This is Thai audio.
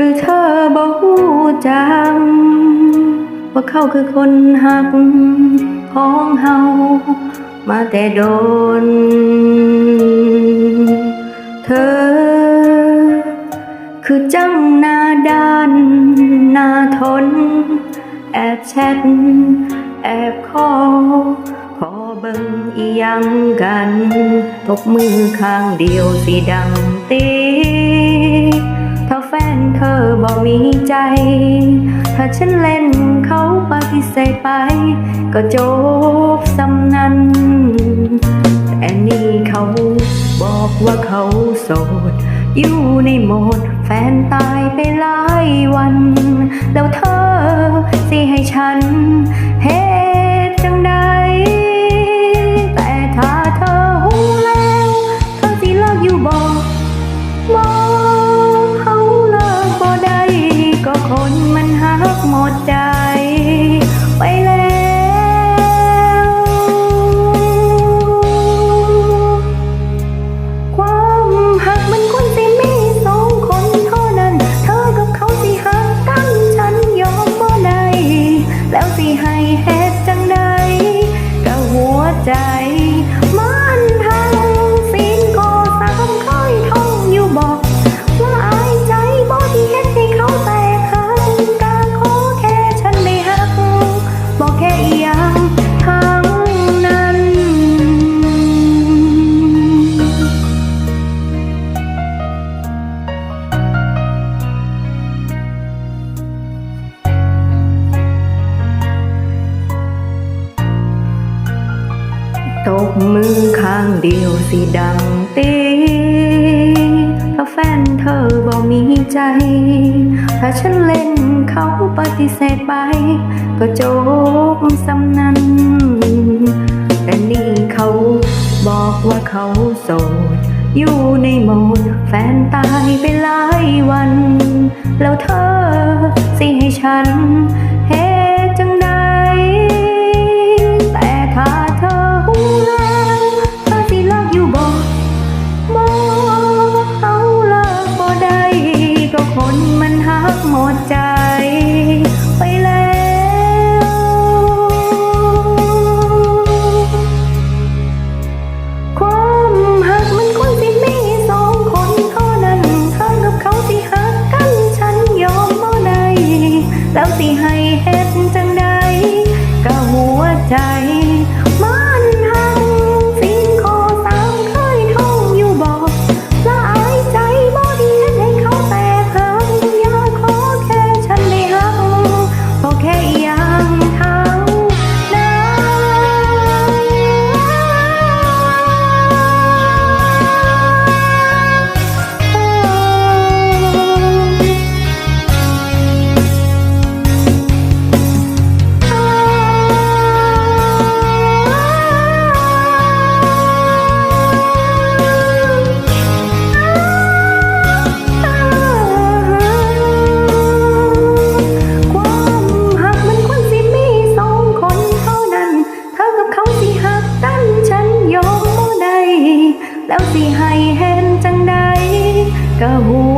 หรือเธอบอกูจังว่าเขาคือคนหักของเฮามาแต่โดน เธอ คือจังหน้าด้านหน้าทน แอบแชทแอบคอขอเบิ่งอียังกันทบมือข้างเดียวสีดังตี มีใจ ถ้าฉันเล่นเขาปฏิเสธไป ก็จบสำนันแต่นี่เขาบอกว่าเขาโสด อยู่ในโหมดแฟนตายไปหลายวัน แล้วเธอสิให้ฉันเฮ็ดจังใดแต่ถ้าเธอหูแล้ว เธอสิเลิกอยู่บอกบอก ตบมือข้างเดียวสิดังตีถ้าแฟนเธอบอกมีใจ ถ้าฉันเล่นเขาปฏิเสธไป ก็จบสำนัน แต่นี่เขาบอกว่าเขาโสด อยู่ในโหมดแฟนตายไปหลายวัน แล้วเธอสิให้ฉันเฮ หมดใจไปแล้วความหักมันควรสิมีสองคนเท่านั้นเธอกับเขาสิหักกันฉันยอมบ่ได้แล้วสิให้เฮ็ดจังใดก็หัวใจ สิให้เห็นจังใดก็หัว